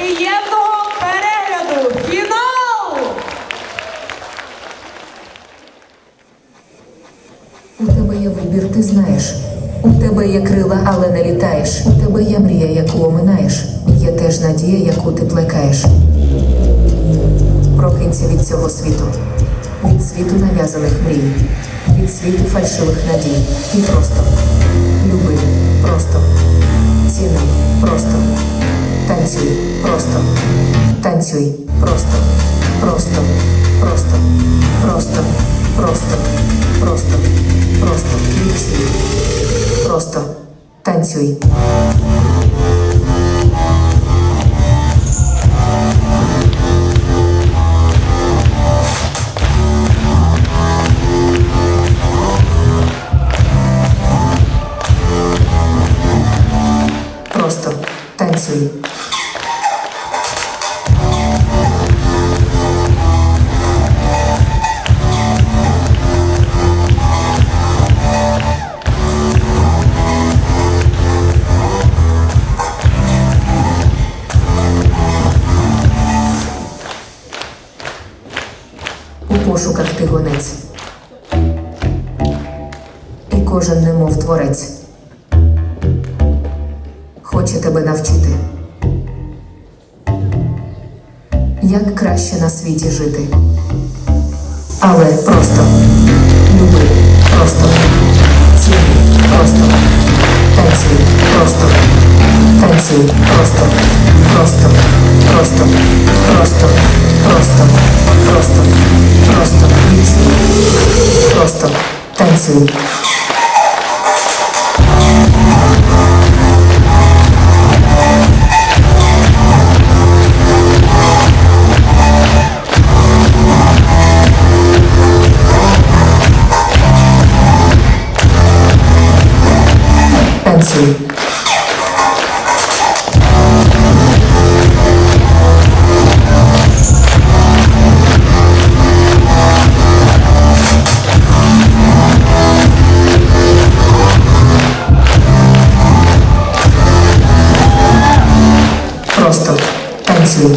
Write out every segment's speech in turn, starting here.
Приємного перегляду! Фінал! У тебе є вибір, ти знаєш. У тебе є крила, але не літаєш. У тебе є мрія, яку оминаєш. Є теж надія, яку ти плекаєш. Прокинься від цього світу, від світу нав'язаних мрій, від світу фальшивих надій. І просто люби, просто ціни, просто танцюй, просто. Танцюй, просто, просто, просто, просто, просто, просто, просто. Просто. Танцюй. Просто. Танцюй. Пошуках ти гонець. І кожен немов творець хоче тебе навчити. Як краще на світі жити. Але просто люби, просто ціни, просто танцюй, просто танцюй, просто, просто, просто, просто, просто, просто, просто відчуй, просто танцюй. Танцюй. Просто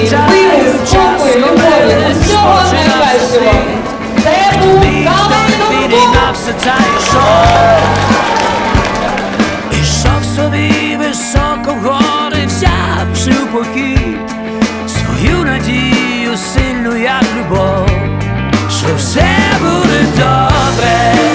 Миру, спокою, любові, усього! Це був Ішов собі високо вгори, взявши у похід Свою надію сильну, як любов, що все буде добре